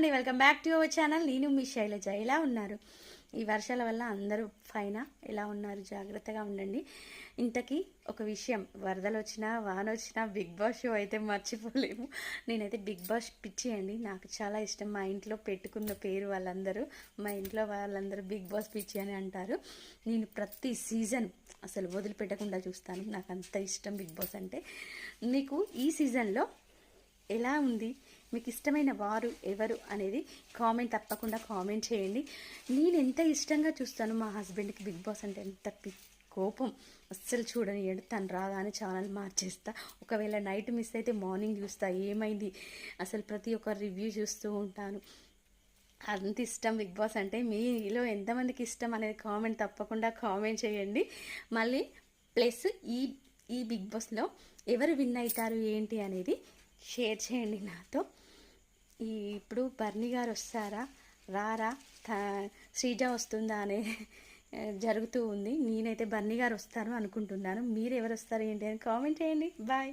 అండి welcome back to our channel. నేను మీ శైలజ. ఎలా ఉన్నారు? ఈ వర్షాల వల్ల అందరూ పైన ఎలా ఉన్నారు? జాగ్రత్తగా ఉండండి. ఇంతకీ ఒక విషయం వరదలు వచ్చినా వాన వచ్చినా బిగ్ బాస్ షో అయితే మర్చిపోలేము. నేనైతే బిగ్ బాస్ పిచ్చి అండి. నాకు చాలా ఇష్టం. మా ఇంట్లో పెట్టుకున్న పేరు వాళ్ళందరూ మా ఇంట్లో వాళ్ళందరూ బిగ్ బాస్ పిచ్చి అని అంటారు. నేను ప్రతి సీజన్ అసలు వదిలిపెట్టకుండా చూస్తాను. నాకు అంత ఇష్టం బిగ్ బాస్ అంటే. మీకు ఈ సీజన్లో ఎలా ఉంది? మీకు ఇష్టమైన వారు ఎవరు అనేది కామెంట్ తప్పకుండా కామెంట్ చేయండి. నేను ఎంత ఇష్టంగా చూస్తాను మా హస్బెండ్కి బిగ్ బాస్ అంటే ఎంత పి కోపం. అస్సలు చూడని తను రాదా అని ఛానల్ మార్చేస్తా. ఒకవేళ నైట్ మిస్ అయితే మార్నింగ్ చూస్తా. ఏమైంది? అసలు ప్రతి ఒక్క రివ్యూ చూస్తూ ఉంటాను. అంత ఇష్టం బిగ్ బాస్ అంటే మీలో ఎంతమందికి ఇష్టం అనేది కామెంట్ తప్పకుండా కామెంట్ చేయండి. మళ్ళీ ప్లస్ ఈ ఈ బిగ్ బాస్లో ఎవరు విన్ అవుతారు ఏంటి అనేది షేర్ చేయండి నాతో. ఈ ఇప్పుడు బర్నీ గారు వస్తారా? రారా? శ్రీజ వస్తుందా అనే జరుగుతూ ఉంది. నేనైతే బర్నీ గారు వస్తారు అనుకుంటున్నాను. మీరు ఎవరు వస్తారు ఏంటి అని కామెంట్ చేయండి. బాయ్.